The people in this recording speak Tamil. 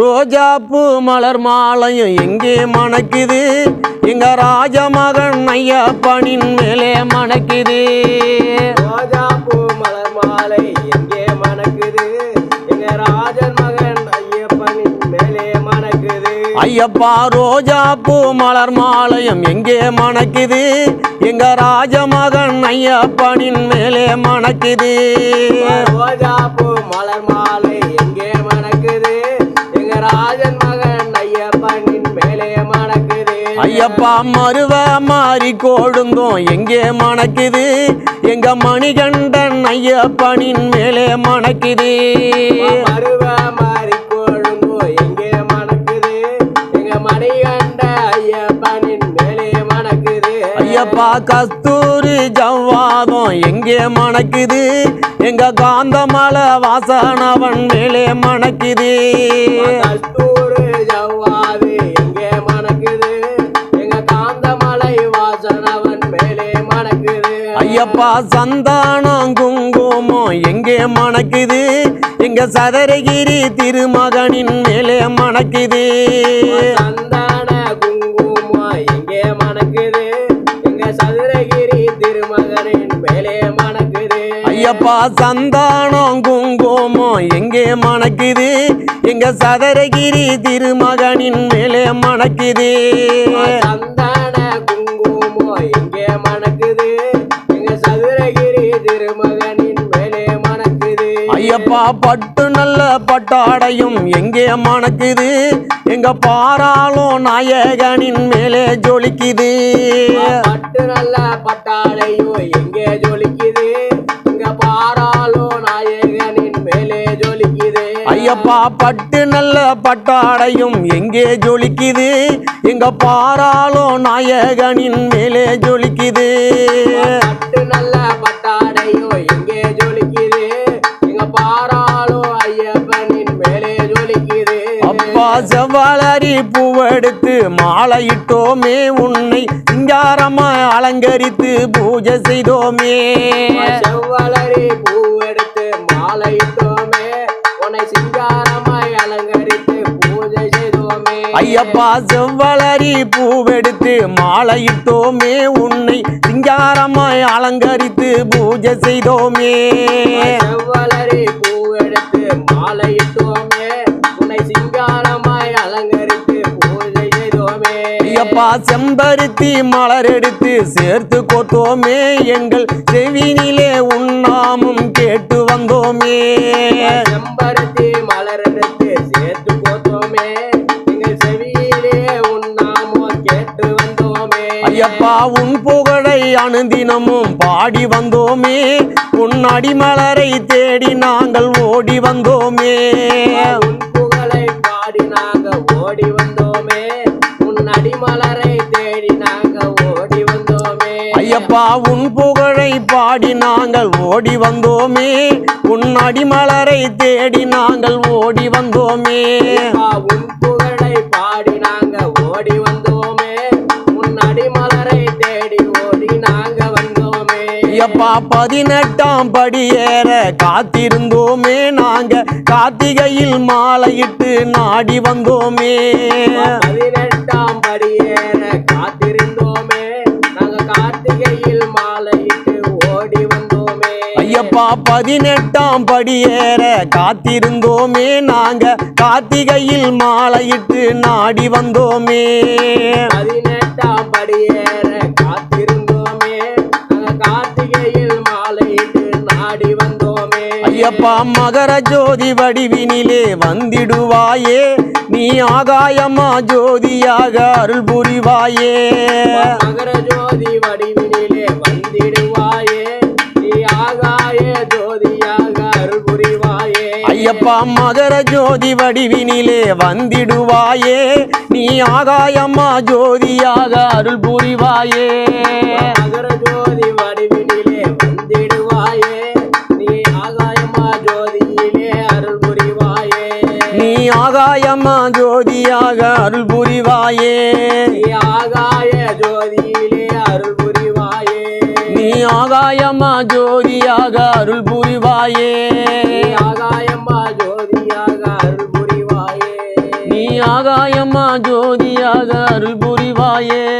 ரோஜாப்பூ மலர் மாலையும் எங்கே மணக்குது? எங்க ராஜமகன் ஐயப்பனின் மேலே மணக்குது. ரோஜா பூ மலர் மாலை எங்கே மணக்குது? எங்க ராஜன் மகன் ஐயப்பனின் மேலே மணக்குது. ஐயப்பா ரோஜாப்பூ மலர் மாலையும் எங்கே மணக்குது? எங்க ராஜமகன் ஐயப்பனின் மேலே மணக்குது. ரோஜா பூ மலர் ஐயப்பா மருவ மாறி கோடுந்தோம் எங்கே மணக்குது? எங்க மணிகண்டன் ஐயப்பனின் மேலே மணக்குது. ஐயப்பா கஸ்தூரி ஜவ்வாதம் எங்கே மணக்குது? எங்க காந்தமலை வாசனவன் மேலே மணக்குது. ஐயப்பா சந்தானம் குங்குமம் எங்கே மணக்குது? எங்க சதரகிரி திருமகனின் மேலே மணக்குது. சந்தான குங்குமம் எங்கே மணக்குது? எங்க சதுரகிரி திருமகனின் மேலே மணக்குது. ஐயப்பா சந்தானம் குங்குமம் எங்கே மணக்குது? எங்க சதரகிரி திருமகனின் மேலே மணக்குது. சந்தான ஐயப்பா பட்டு நல்ல பட்டாடையும் எங்கே மணக்குது எங்க பாராளும் நாயகனின் மேலே ஜொலிக்குது. பட்டு நல்ல பட்டாளையோ எங்கே ஜொலிக்குது? இங்க பாராளோ நாயகனின் மேலே ஜொலிக்குது. ஐயப்பா பட்டு நல்ல பட்டாடையும் எங்கே ஜொலிக்குது? எங்க பாராளும் நாயகனின் மேலே ஜொலிக்குது. பூவெடுத்து மாலையிட்டோமே. உன்னை சிங்காரமா அலங்கரித்து பூஜை செய்தோமே. செவ்வளரி பூவெடுத்து மாலையிட்டோமே. உன்னை சிங்காரமாய் அலங்கரித்து பூஜை செய்தோமே. ஐயப்பா செவ்வளரி பூவெடுத்து மாலையிட்டோமே. உன்னை சிங்காரமாய் அலங்கரித்து பூஜை செய்தோமே. செவ்வளரி பூவெடுத்து மாலையிட்டோமே. ஐயப்பா செம்பருத்தி மலர் எடுத்து சேர்த்து கோத்தோமே. எங்கள் செவினிலே உண்ணாமும் கேட்டு வந்தோமே. செம்பருத்தி மலர் எடுத்து சேர்த்து போத்தோமே எங்கள் செவியிலே உன்னாமோ கேட்டு வந்தோமே. ஐயப்பா உன் புகழை அனுதினமும் பாடி வந்தோமே. உன் அடிமலரை தேடி நாங்கள் ஓடி வந்தோமே. உன் புகழை பாடி நாங்க ஓடி வந்தோமே. ஐயப்பா உன் புகழை பாடி நாங்கள் ஓடி வந்தோமே. உன் அடிமலரை தேடி நாங்கள் ஓடி வந்தோமே. உன் புகழை பாடி நாங்க ஓடி வந்தோமே. உன் அடிமலரை தேடி ஓடி நாங்க வந்தோமே. ஐயப்பா பதினெட்டாம் படி ஏற காத்திருந்தோமே. நாங்க கார்த்திகையில் மாலையிட்டு நாடி வந்தோமே. பதினெட்டாம் படியேற காத்திருந்தோமே ஐயப்பா பதினெட்டாம் படி ஏற காத்திருந்தோமே. நாங்க கார்த்திகையில் மாலையிட்டு நாடி வந்தோமே. பதினெட்டாம் படியேற காத்திருந்தோமே. கார்த்திகையில் மாலையிட்டு நாடி வந்தோமே. ஐயப்பா மகர ஜோதி வடிவினிலே வந்திடுவாயே. நீ ஆகாயமா ஜோதியாக அருள் புரிவாயே. மகர ஜோதி வடிவினிலே வந்திடுவாயே. நீ ஆகாய ஐயப்பா மகர ஜோதி வடிவினிலே வந்திடுவாயே. நீ ஆகாயமா ஜோதியாக அருள் புரிவாயே. மகர ஜோதி வடிவினிலே வந்திடுவாயே. நீ ஆகாயமா ஜோதியிலே அருள் புரிவாயே. நீ ஆகாயமா ஜோதியாக அருள் புரிவாயே. நீ ஆகாய ஜோதியிலே அருள் புரிவாயே. நீ ஆகாயமா ஜோதியாக அருள் புரிவாயே. நீ ஆகாயம்மா ஜோதியாக அருள் புரிவாயே?